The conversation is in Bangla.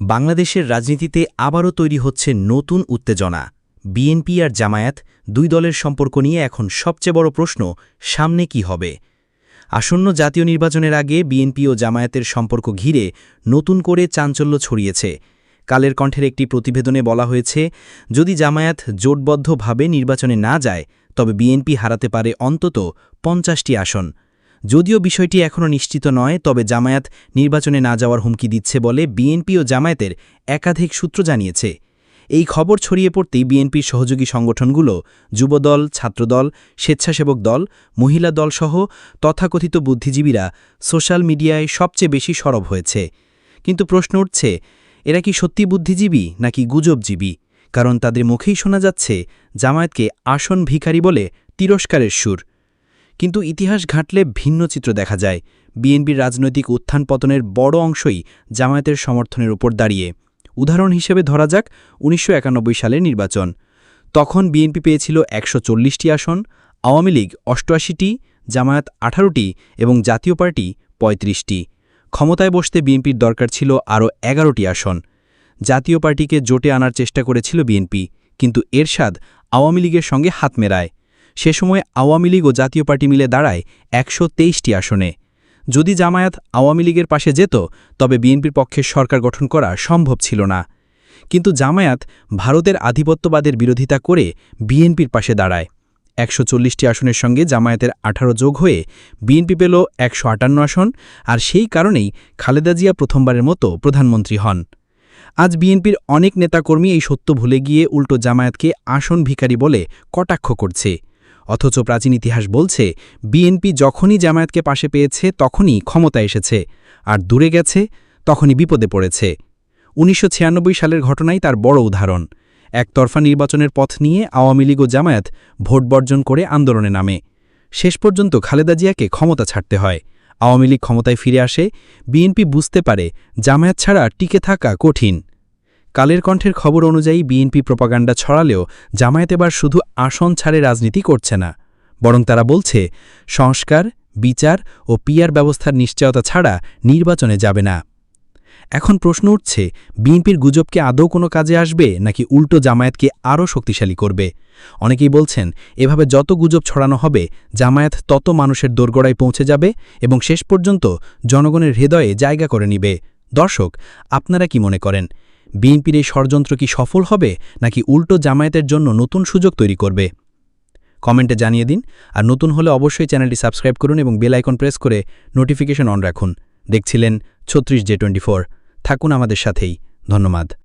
বাংলাদেশের রাজনীতিতে আবারও তৈরি হচ্ছে নতুন উত্তেজনা। বিএনপি আর জামায়াত দুই দলের সম্পর্ক নিয়ে এখন সবচেয়ে বড় প্রশ্ন, সামনে কি হবে? আসন্ন জাতীয় নির্বাচনের আগে বিএনপি ও জামায়াতের সম্পর্ক ঘিরে নতুন করে চাঞ্চল্য ছড়িয়েছে। কালের কণ্ঠের একটি প্রতিবেদনে বলা হয়েছে, যদি জামায়াত জোটবদ্ধভাবে নির্বাচনে না যায়, তবে বিএনপি হারাতে পারে অন্তত পঞ্চাশটি আসন। যদিও বিষয়টি এখনও নিশ্চিত নয়, তবে জামায়াত নির্বাচনে না যাওয়ার হুমকি দিচ্ছে বলে বিএনপি ও জামায়াতের একাধিক সূত্র জানিয়েছে। এই খবর ছড়িয়ে পড়তেই বিএনপির সহযোগী সংগঠনগুলো, যুবদল, ছাত্রদল, স্বেচ্ছাসেবক দল, মহিলা দলসহ তথাকথিত বুদ্ধিজীবীরা সোশ্যাল মিডিয়ায় সবচেয়ে বেশি সরব হয়েছে। কিন্তু প্রশ্ন উঠছে, এরা কি সত্যি বুদ্ধিজীবী নাকি গুজবজীবী? কারণ তাদের মুখেই শোনা যাচ্ছে, জামায়াতকে আসন ভিখারি বলে তিরস্কারের সুর। কিন্তু ইতিহাস ঘাঁটলে ভিন্ন চিত্র দেখা যায়। বিএনপির রাজনৈতিক উত্থান পতনের বড় অংশই জামায়াতের সমর্থনের উপর দাঁড়িয়ে। উদাহরণ হিসেবে ধরা যাক, উনিশশো একানব্বই সালের নির্বাচন। তখন বিএনপি পেয়েছিল একশো আসন, আওয়ামী লীগ অষ্টআশিটি, জামায়াত আঠারোটি এবং জাতীয় পার্টি পঁয়ত্রিশটি। ক্ষমতায় বসতে বিএনপির দরকার ছিল আরও এগারোটি আসন। জাতীয় পার্টিকে জোটে আনার চেষ্টা করেছিল বিএনপি, কিন্তু এরশাদ আওয়ামী লীগের সঙ্গে হাত মেরায় সে সময় আওয়ামী লীগ ও জাতীয় পার্টি মিলে দাঁড়ায় একশো তেইশটি আসনে। যদি জামায়াত আওয়ামী লীগের পাশে যেত, তবে বিএনপির পক্ষে সরকার গঠন করা সম্ভব ছিল না। কিন্তু জামায়াত ভারতের আধিপত্যবাদের বিরোধিতা করে বিএনপির পাশে দাঁড়ায়। একশো চল্লিশটি আসনের সঙ্গে জামায়াতের আঠারো যোগ হয়ে বিএনপি পেল একশো আটান্ন আসন, আর সেই কারণেই খালেদা জিয়া প্রথমবারের মতো প্রধানমন্ত্রী হন। আজ বিএনপির অনেক নেতাকর্মী এই সত্য ভুলে গিয়ে উল্টো জামায়াতকে আসন ভিখারি বলে কটাক্ষ করছে। অথচ প্রাচীন ইতিহাস বলছে, বিএনপি যখনই জামায়াতকে পাশে পেয়েছে, তখনই ক্ষমতা এসেছে। আর দূরে গেছে, তখনই বিপদে পড়েছে। উনিশশো ছিয়ানব্বই সালের ঘটনাই তার বড় উদাহরণ। একতরফা নির্বাচনের পথ নিয়ে আওয়ামী লীগ ও জামায়াত ভোট বর্জন করে আন্দোলনে নামে। শেষ পর্যন্ত খালেদা জিয়াকে ক্ষমতা ছাড়তে হয়। আওয়ামী লীগ ক্ষমতায় ফিরে আসে, বিএনপি বুঝতে পারে, জামায়াত ছাড়া টিকে থাকা কঠিন। কালের কণ্ঠের খবর অনুযায়ী বিএনপি প্রপাগান্ডা ছড়ালেও জামায়াত এবার শুধু আসন ছাড়ে রাজনীতি করছে না। বরং তারা বলছে, সংস্কার, বিচার ও পিয়ার ব্যবস্থার নিশ্চয়তা ছাড়া নির্বাচনে যাবে না। এখন প্রশ্ন উঠছে, বিএনপির গুজবকে আদৌ কোনো কাজে আসবে নাকি উল্টো জামায়াতকে আরও শক্তিশালী করবে? অনেকেই বলছেন, এভাবে যত গুজব ছড়ানো হবে, জামায়াত তত মানুষের দোরগোড়ায় পৌঁছে যাবে এবং শেষ পর্যন্ত জনগণের হৃদয়ে জায়গা করে নিবে। দর্শক, আপনারা কি মনে করেন? বিএনপির এই ষড়যন্ত্র কি সফল হবে, নাকি উল্টো জামায়াতের জন্য নতুন সুযোগ তৈরি করবে? কমেন্টে জানিয়ে দিন, আর নতুন হলে অবশ্যই চ্যানেলটি সাবস্ক্রাইব করুন এবং বেল আইকন প্রেস করে নোটিফিকেশন অন রাখুন। দেখছিলেন ছত্রিশ জে টোয়েন্টি থাকুন আমাদের সাথেই। ধন্যবাদ।